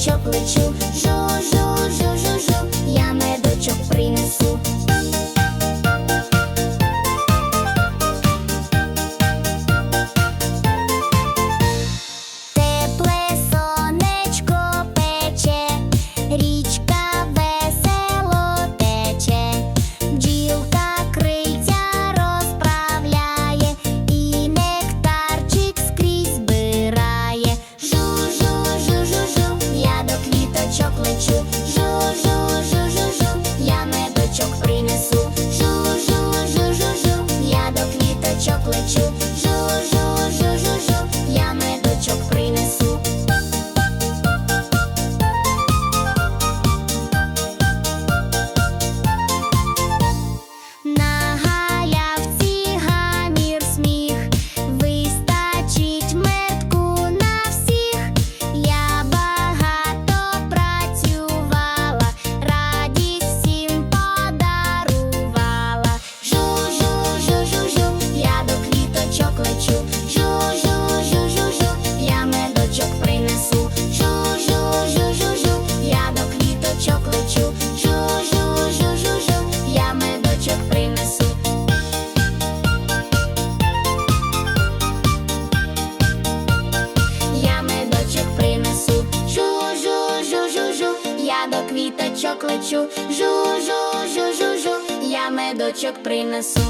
плечо плечу, жужу. до квіточок лечу, жу жу жу жу жу я медочок принесу.